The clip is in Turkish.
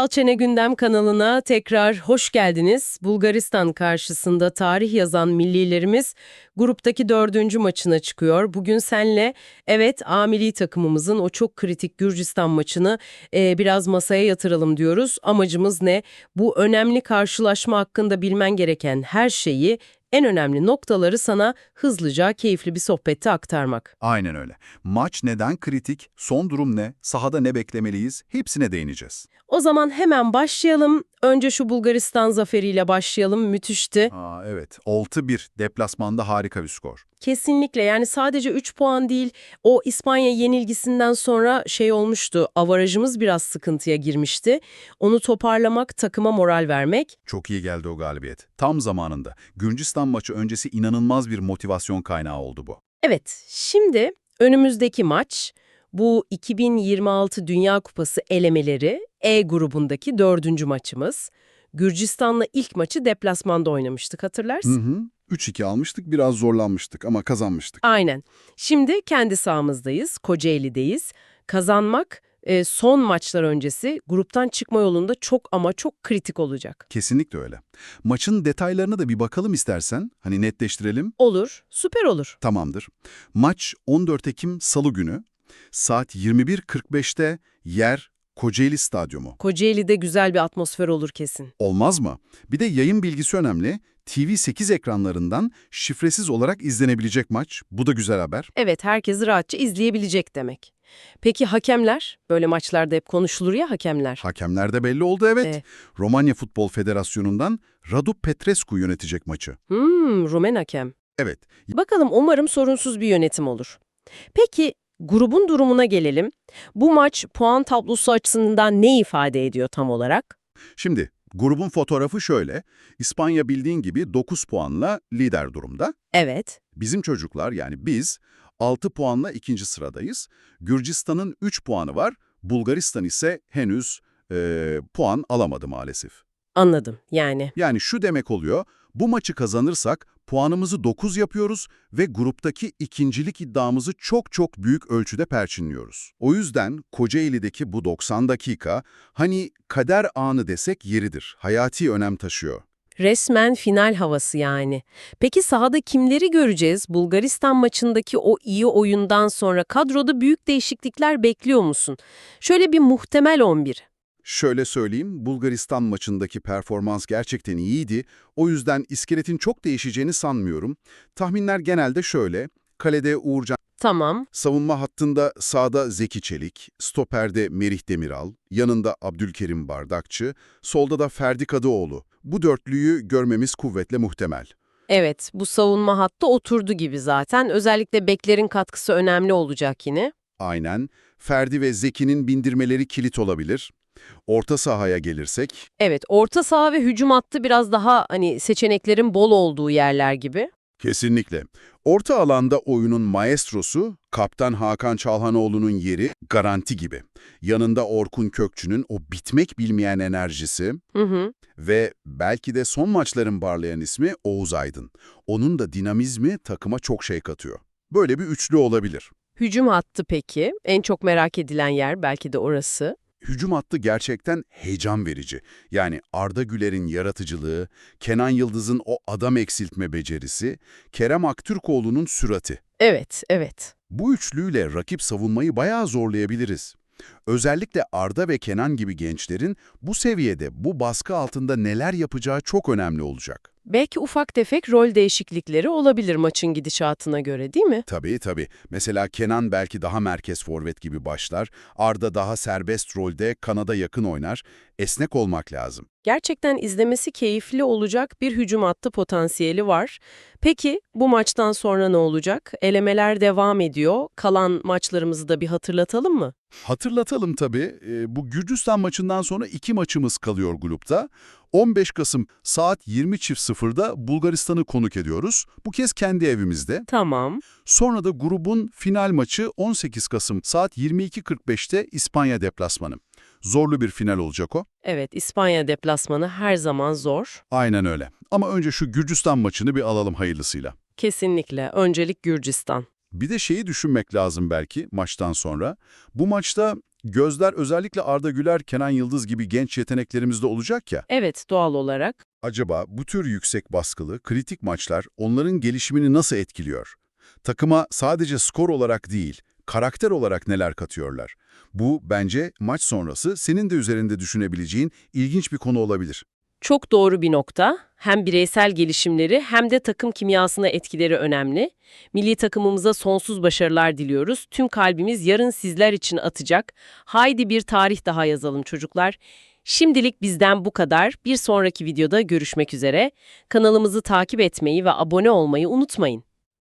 Çal Çene Gündem kanalına tekrar hoş geldiniz. Bulgaristan karşısında tarih yazan millilerimiz gruptaki dördüncü maçına çıkıyor. Bugün senle evet A milli takımımızın o çok kritik Gürcistan maçını e, biraz masaya yatıralım diyoruz. Amacımız ne? Bu önemli karşılaşma hakkında bilmen gereken her şeyi en önemli noktaları sana hızlıca, keyifli bir sohbette aktarmak. Aynen öyle. Maç neden kritik, son durum ne, sahada ne beklemeliyiz hepsine değineceğiz. O zaman hemen başlayalım. Önce şu Bulgaristan zaferiyle başlayalım. Müthişti. Aa, evet 6-1 deplasmanda harika bir skor. Kesinlikle yani sadece 3 puan değil o İspanya yenilgisinden sonra şey olmuştu avarajımız biraz sıkıntıya girmişti. Onu toparlamak takıma moral vermek Çok iyi geldi o galibiyet. Tam zamanında. Gürcistan maçı öncesi inanılmaz bir motivasyon kaynağı oldu bu. Evet, şimdi önümüzdeki maç bu 2026 Dünya Kupası elemeleri E grubundaki dördüncü maçımız. Gürcistan'la ilk maçı deplasmanda oynamıştık hatırlarsın. hı. 3-2 almıştık, biraz zorlanmıştık ama kazanmıştık. Aynen. Şimdi kendi sahamızdayız, Kocaeli'deyiz. Kazanmak e, son maçlar öncesi gruptan çıkma yolunda çok ama çok kritik olacak. Kesinlikle öyle. Maçın detaylarına da bir bakalım istersen. Hani netleştirelim. Olur, süper olur. Tamamdır. Maç 14 Ekim Salı günü. Saat 21.45'te yer Kocaeli Stadyumu. Kocaeli'de güzel bir atmosfer olur kesin. Olmaz mı? Bir de yayın bilgisi önemli. TV8 ekranlarından şifresiz olarak izlenebilecek maç. Bu da güzel haber. Evet, herkes rahatça izleyebilecek demek. Peki hakemler? Böyle maçlarda hep konuşulur ya hakemler. Hakemler de belli oldu evet. Evet. Romanya Futbol Federasyonu'ndan Radu Petrescu yönetecek maçı. Hmm, Rumen hakem. Evet, Bakalım umarım sorunsuz bir yönetim olur. Peki grubun durumuna gelelim. Bu maç puan tablosu açısından ne ifade ediyor tam olarak? şimdi grubun fotoğrafı şöyle. İspanya bildiğin gibi 9 puanla lider durumda. Evet. Bizim çocuklar yani biz 6 puanla ikinci sıradayız. Gürcistan'ın 3 puanı var. Bulgaristan ise henüz eee, puan alamadı maalesef. Anladım yani. Yani şu demek oluyor, bu maçı kazanırsak puanımızı 9 yapıyoruz ve gruptaki ikincilik iddiamızı çok çok büyük ölçüde perçinliyoruz. O yüzden Kocaeli'deki bu 90 dakika hani kader anı desek yeridir, hayati önem taşıyor. Resmen final havası yani. Peki sahada kimleri göreceğiz? Bulgaristan maçındaki o iyi oyundan sonra kadroda büyük değişiklikler bekliyor musun? Şöyle bir muhtemel 11. Şöyle söyleyeyim, Bulgaristan maçındaki performans gerçekten iyiydi. O yüzden iskeletin çok değişeceğini sanmıyorum. Tahminler genelde şöyle, kalede Uğurcan, Tamam. savunma hattında sağda Zeki Çelik, stoperde Merih Demiral, yanında Abdülkerim Bardakçı, solda da Ferdi Kadıoğlu. Bu dörtlüyü görmemiz kuvvetle muhtemel. Evet, bu savunma hattı oturdu gibi zaten. Özellikle beklerin katkısı önemli olacak yine. Aynen, Ferdi ve Zeki'nin bindirmeleri kilit olabilir. Orta sahaya gelirsek, Evet, orta saha ve hücum hattı biraz daha hani seçeneklerin bol olduğu yerler gibi. Kesinlikle. Orta alanda oyunun maestrosu, Kaptan Hakan Çalhanoğlu'nun yeri garanti gibi. Yanında Orkun Kökçü'nün o bitmek bilmeyen enerjisi Hı hı. ve belki de son maçların parlayan ismi Oğuz Aydın. Onun da dinamizmi takıma çok şey katıyor. Böyle bir üçlü olabilir. Hücum hattı peki. En çok merak edilen yer belki de orası. Hücum hattı gerçekten heyecan verici. Yani Arda Güler'in yaratıcılığı, Kenan Yıldız'ın o adam eksiltme becerisi, Kerem Aktürkoğlu'nun sürati. Evet, evet. Bu üçlüyle rakip savunmayı bayağı zorlayabiliriz. Özellikle Arda ve Kenan gibi gençlerin bu seviyede, bu baskı altında neler yapacağı çok önemli olacak. Belki ufak tefek rol değişiklikleri olabilir maçın gidişatına göre değil mi? Tabii tabii. Mesela Kenan belki daha merkez forvet gibi başlar, Arda daha serbest rolde kanada yakın oynar. Esnek olmak lazım. Gerçekten izlemesi keyifli olacak bir hücum hattı potansiyeli var. Peki bu maçtan sonra ne olacak? Elemeler devam ediyor. Kalan maçlarımızı da bir hatırlatalım mı? Hatırlatalım tabii, e, bu Gürcistan maçından sonra iki maçımız kalıyor grupta. 15 Kasım saat 20.00'da Bulgaristan'ı konuk ediyoruz. Bu kez kendi evimizde. Tamam. Sonra da grubun final maçı 18 Kasım saat 22.45'te İspanya deplasmanı. Zorlu bir final olacak o. Evet, İspanya deplasmanı her zaman zor. Aynen öyle. Ama önce şu Gürcistan maçını bir alalım hayırlısıyla. Kesinlikle. Öncelik Gürcistan. Bir de şeyi düşünmek lazım belki maçtan sonra. Bu maçta Gözler özellikle Arda Güler, Kenan Yıldız gibi genç yeteneklerimizde olacak ya. Evet, doğal olarak. Acaba bu tür yüksek baskılı, kritik maçlar onların gelişimini nasıl etkiliyor? Takıma sadece skor olarak değil, karakter olarak neler katıyorlar? Bu bence maç sonrası senin de üzerinde düşünebileceğin ilginç bir konu olabilir. Çok doğru bir nokta. Hem bireysel gelişimleri hem de takım kimyasına etkileri önemli. Milli takımımıza sonsuz başarılar diliyoruz. Tüm kalbimiz yarın sizler için atacak. Haydi bir tarih daha yazalım çocuklar. Şimdilik bizden bu kadar. Bir sonraki videoda görüşmek üzere. Kanalımızı takip etmeyi ve abone olmayı unutmayın.